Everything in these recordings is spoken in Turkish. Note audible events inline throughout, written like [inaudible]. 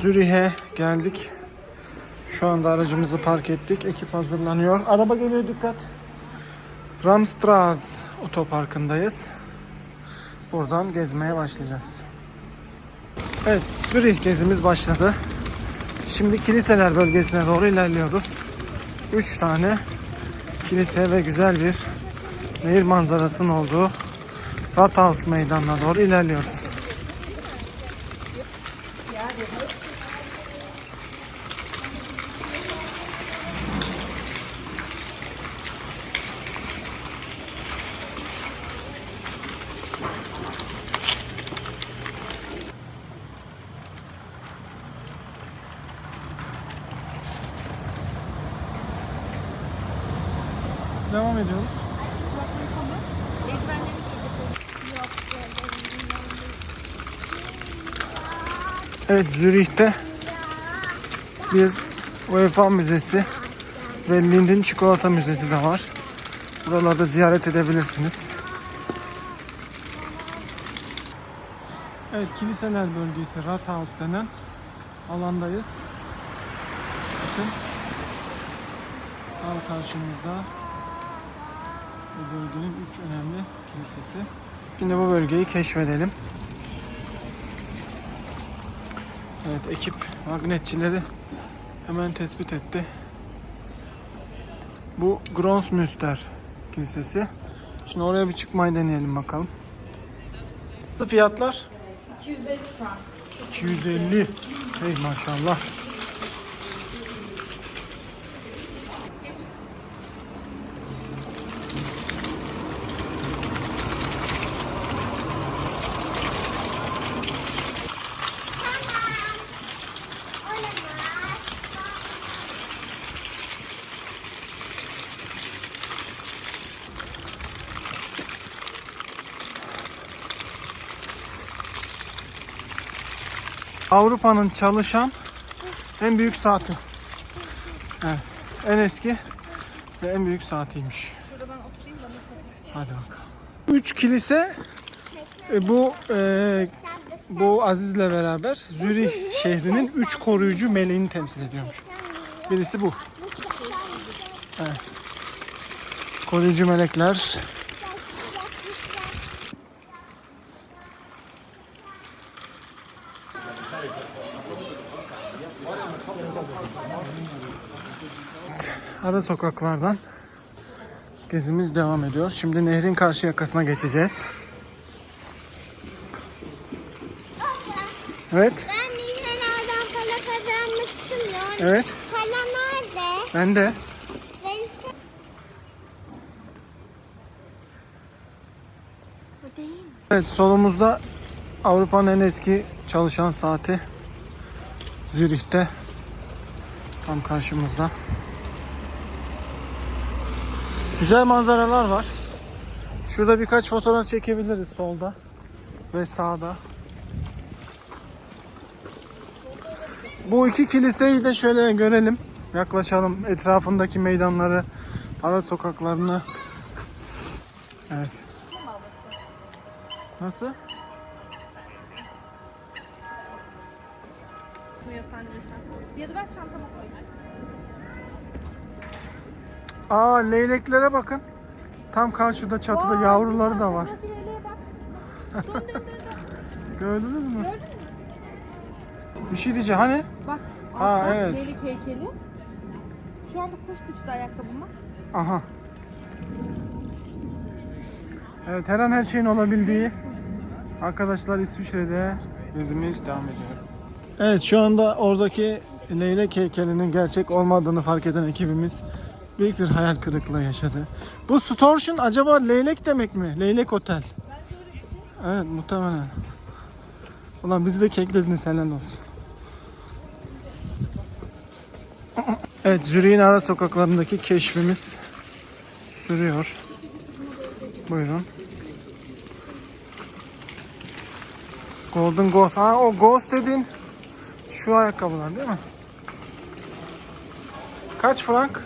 Zürih'e geldik. Şu anda aracımızı park ettik. Ekip hazırlanıyor. Araba geliyor dikkat. Ramstraz otoparkındayız. Buradan gezmeye başlayacağız. Evet Zürih gezimiz başladı. Şimdi kiliseler bölgesine doğru ilerliyoruz. 3 tane kilise ve güzel bir nehir manzarasının olduğu Rathaus meydanına doğru ilerliyoruz. Devam ediyoruz. Evet Zürih'te bir UEFA müzesi ve Lind'in çikolata müzesi de var. Buralarda ziyaret edebilirsiniz. Evet kiliseler bölgesi Rathaus denen alandayız. Bakın tam karşımızda bu bölgenin üç önemli kilisesi. Şimdi bu bölgeyi keşfedelim. Evet ekip magnetçileri hemen tespit etti. Bu Gronsmüster Kilisesi. Şimdi oraya bir çıkmayı deneyelim bakalım. Fiyatlar? 250 frank. 250. Hey maşallah. Avrupa'nın çalışan en büyük saati. Evet. En eski ve en büyük saatiymiş. Şurada ben oturayım çek. Hadi bakalım. Üç kilise e, bu e, bu Aziz'le beraber Zürih şehrinin üç koruyucu meleğini temsil ediyormuş. Birisi bu. Evet. Koruyucu melekler. Ara sokaklardan gezimiz devam ediyor. Şimdi nehrin karşı yakasına geçeceğiz. Evet, Ben milyonerden para kazanmıştım ya. evet. Para nerede? Ben de. Verirse... Bu değil mi? Evet, solumuzda Avrupa'nın en eski çalışan saati Zürih'te. Tam karşımızda. Güzel manzaralar var. Şurada birkaç fotoğraf çekebiliriz solda ve sağda. Bu iki kiliseyi de şöyle görelim. Yaklaşalım etrafındaki meydanları, ara sokaklarını. Evet. Nasıl? Aa leyleklere bakın. Tam karşıda çatıda Vay, yavruları da var. Hadi bak. Dön dön dön dön. Gördünüz mü? Gördün mü? Bir şey diyeceğim hani? Bak. Ha, altta evet. Leylek heykeli. Şu anda kuş sıçtı ayakkabıma. Aha. Evet her an her şeyin olabildiği arkadaşlar İsviçre'de gezimiz devam ediyor. Evet şu anda oradaki leylek heykelinin gerçek olmadığını fark eden ekibimiz büyük bir hayal kırıklığı yaşadı. Bu Stortion acaba leylek demek mi? Leylek otel. Evet muhtemelen. Ulan bizi de keklediniz helal olsun. Evet Zürih'in ara sokaklarındaki keşfimiz sürüyor. Buyurun. Golden Ghost. Ha o Ghost dedin. Şu ayakkabılar değil mi? Kaç frank?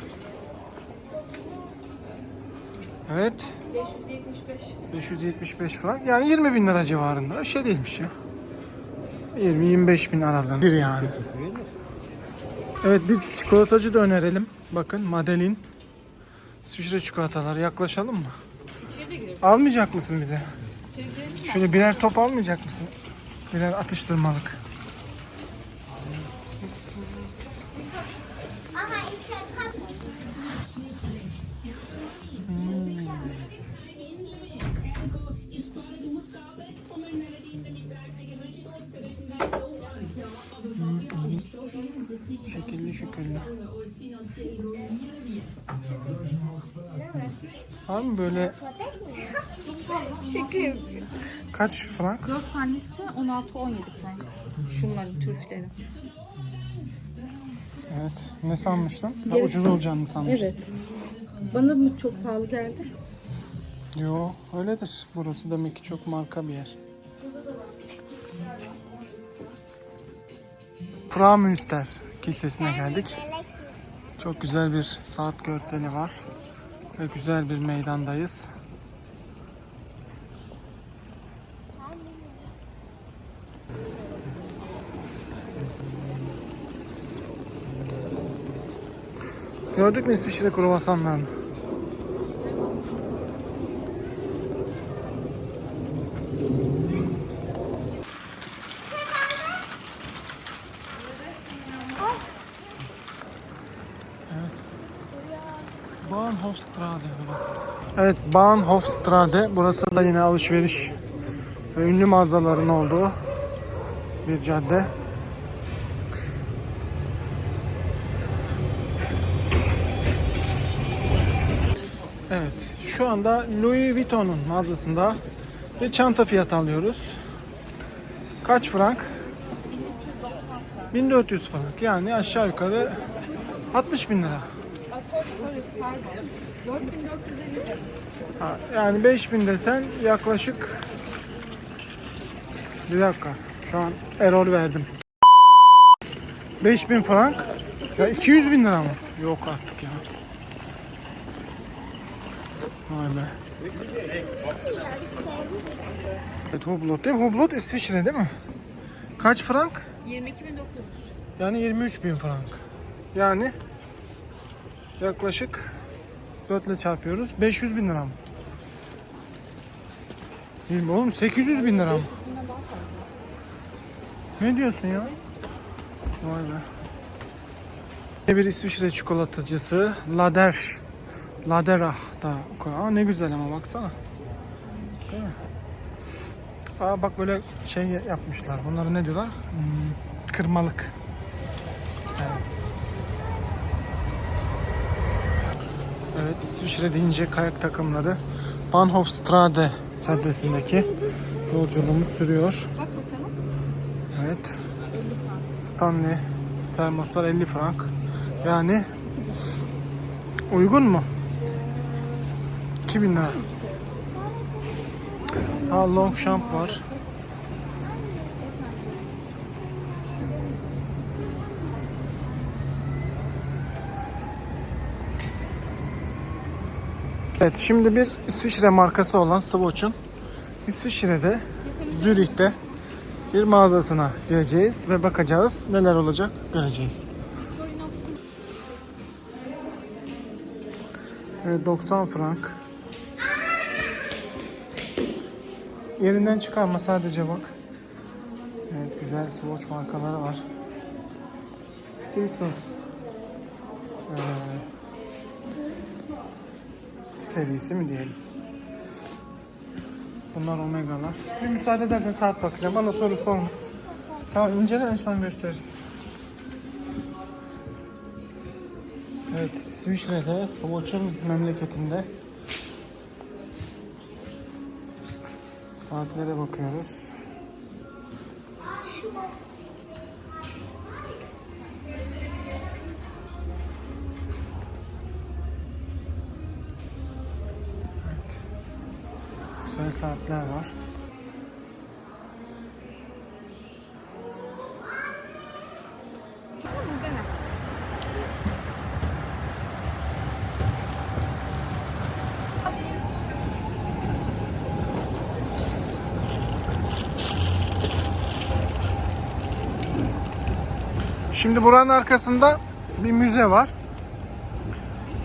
Evet. 575. 575 frank. Yani 20 bin lira civarında. Şey değilmiş ya. 20-25 bin aralığında bir yani. Evet bir çikolatacı da önerelim. Bakın Madeline. İsviçre çikolataları yaklaşalım mı? Almayacak mısın bize? Şöyle birer top almayacak mısın? Birer atıştırmalık. Mı böyle Şekil. kaç frank? 4 tanesi 16-17 frank. Şunların türkleri. Evet. Ne sanmıştın? Daha ucuz olacağını sanmıştım. Evet. Bana mı çok pahalı geldi? Yo öyledir. Burası demek ki çok marka bir yer. Fraumünster Kilisesi'ne geldik. Çok güzel bir saat görseli var. Ve güzel bir meydandayız. Gördük mü İsviçre kruvasanlarını? Bahnhofstrade burası. Evet Bahnhofstrade. Burası da yine alışveriş ve ünlü mağazaların olduğu bir cadde. Evet şu anda Louis Vuitton'un mağazasında bir çanta fiyatı alıyoruz. Kaç frank? 1400 frank yani aşağı yukarı 60 bin lira. Pardon. 4450 Ha, yani 5000 desen yaklaşık bir dakika şu an error verdim 5000 frank ya 200 bin lira mı? Yok artık ya Vay be Evet Hublot değil mi? Hublot İsviçre değil mi? Kaç frank? 22.900. Yani 23 bin frank yani yaklaşık 4 ile çarpıyoruz 500 bin lira mı? Mi oğlum 800 bin lira mı? Ne diyorsun ya? Vay be. Bir İsviçre çikolatacısı Lader. Ladera da Aa, ne güzel ama baksana. Aa bak böyle şey yapmışlar. Bunları ne diyorlar? Hmm, kırmalık. Evet İsviçre deyince kayak takımları Bahnhofstrade caddesindeki yolculuğumuz sürüyor. Evet. Stanley termoslar 50 frank. Yani uygun mu? 2000 lira. Ha Longchamp var. Evet şimdi bir İsviçre markası olan Swatch'un İsviçre'de Zürih'te bir mağazasına gireceğiz ve bakacağız neler olacak göreceğiz. Evet 90 frank. Yerinden çıkarma sadece bak. Evet güzel Swatch markaları var. Simpsons eee, serisi mi diyelim. Bunlar Omega'lar. Bir müsaade edersen saat bakacağım. Bana soru sorma. Tamam incele en son gösteririz. Evet İsviçre'de Swatch'ın memleketinde saatlere bakıyoruz. Saatler var. Şimdi buranın arkasında bir müze var.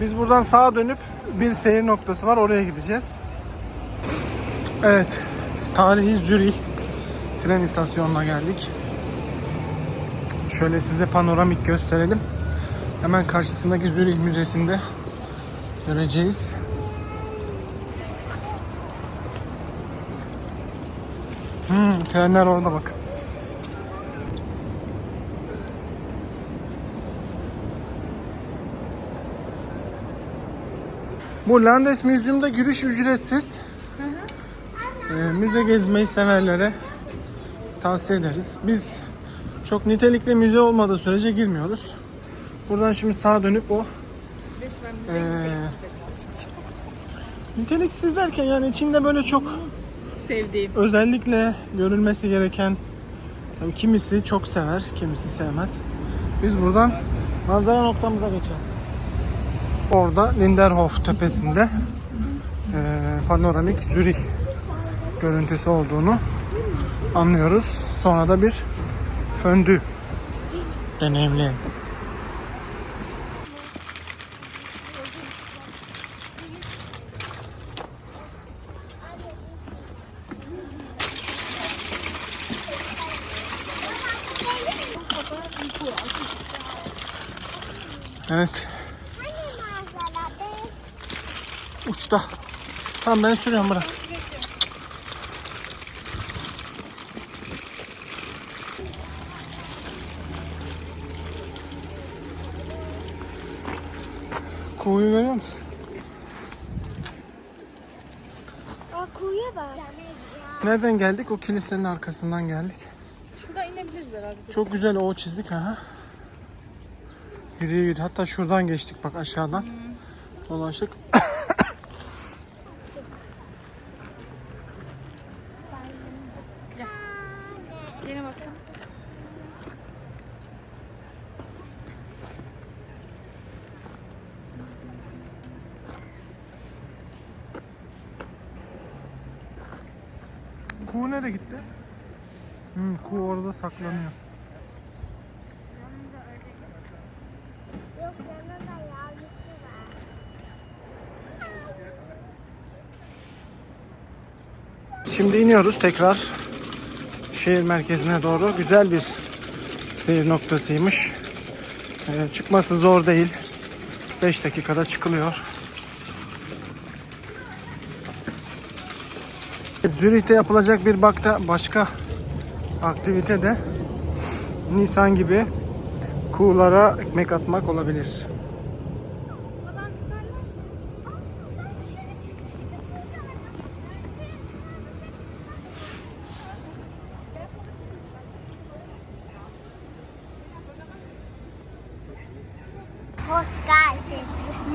Biz buradan sağa dönüp bir seyir noktası var. Oraya gideceğiz. Evet. Tarihi Zürih tren istasyonuna geldik. Şöyle size panoramik gösterelim. Hemen karşısındaki Zürih Müzesi'nde göreceğiz. Hmm, trenler orada bak. Bu Landesmuseum'da giriş ücretsiz. Ee, müze gezmeyi severlere tavsiye ederiz. Biz çok nitelikli müze olmadığı sürece girmiyoruz. Buradan şimdi sağa dönüp o ee, niteliksiz derken yani içinde böyle çok Sevdiğim. özellikle görülmesi gereken tabii kimisi çok sever, kimisi sevmez. Biz buradan manzara noktamıza geçelim. Orada Linderhof tepesinde eee, panoramik Zürih görüntüsü olduğunu anlıyoruz. Sonra da bir föndü deneyimleyelim. Evet, uçta. Tamam ben sürüyorum bırak. Kuğuyu görüyor musun? Aa kuyuya bak. Nereden geldik? O kilisenin arkasından geldik. Şuradan inebiliriz herhalde. Çok güzel o çizdik ha. Yürü yürü. Hatta şuradan geçtik bak aşağıdan. Dolaştık. Yine bakalım. Kuğu nereye gitti? Hmm, kuğu orada saklanıyor. Şimdi iniyoruz tekrar şehir merkezine doğru. Güzel bir seyir noktasıymış. Ee, çıkması zor değil. 5 dakikada çıkılıyor. Zürih'te yapılacak bir bakta başka aktivite de Nisan gibi kuğulara ekmek atmak olabilir. Hoş geldin.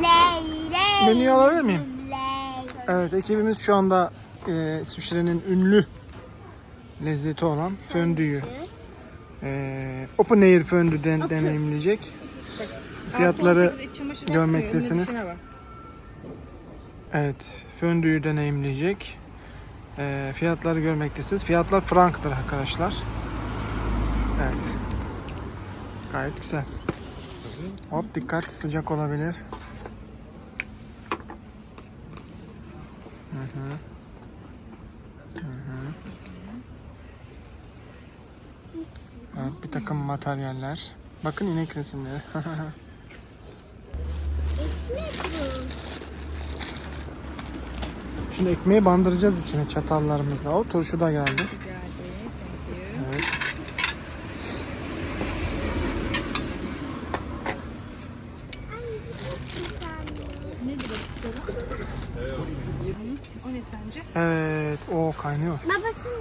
Ley ley. Menüyü alabilir miyim? Ley. Evet ekibimiz şu anda e, İsviçre'nin ünlü lezzeti olan föndüyü e, open air föndü den, deneyimleyecek. Fiyatları Artı 18 iç çamaşır görmektesiniz. evet föndüyü deneyimleyecek. E, fiyatları görmektesiniz. Fiyatlar franktır arkadaşlar. Evet. Gayet güzel. Hop dikkat sıcak olabilir. Hı. Hı hı. Evet bir takım materyaller. Bakın inek resimleri. [laughs] Şimdi ekmeği bandıracağız içine çatallarımızla. O turşu da geldi. Evet. O ne sence? Evet. O kaynıyor.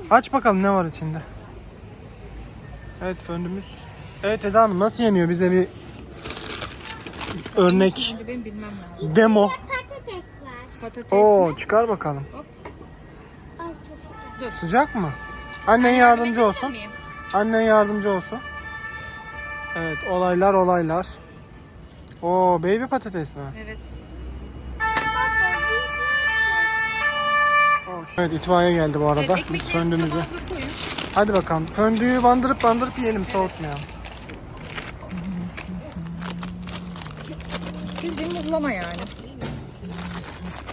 Aç bakalım ne var içinde. Evet föndümüz. Evet Eda Hanım nasıl yeniyor bize bir örnek benim bilmem lazım. demo. patates var. Patates Oo çıkar bakalım. Ay çok güzel. Sıcak mı? Annen yardımcı olsun. miyim? Annen yardımcı olsun. Evet olaylar olaylar. Oo baby patates mi? Evet. Evet itfaiye geldi bu arada. evet Biz ekmekleri koyun. Hadi bakalım. Föndüyü bandırıp bandırıp yiyelim soğutmayalım. Uygulama yani.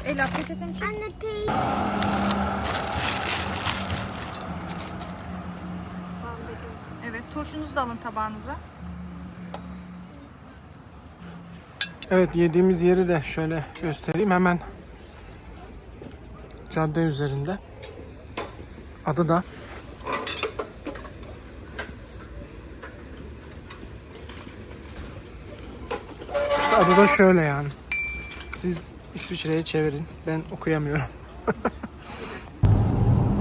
Ela peçeteni çek. Anne pey. Evet turşunuzu da alın tabağınıza. Evet yediğimiz yeri de şöyle göstereyim hemen cadde üzerinde. Adı da Adı da şöyle yani. Siz İsviçre'ye çevirin. Ben okuyamıyorum. [laughs]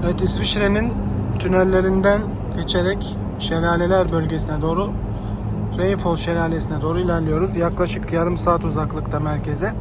evet İsviçre'nin tünellerinden geçerek şelaleler bölgesine doğru Rainfall Şelalesi'ne doğru ilerliyoruz. Yaklaşık yarım saat uzaklıkta merkeze.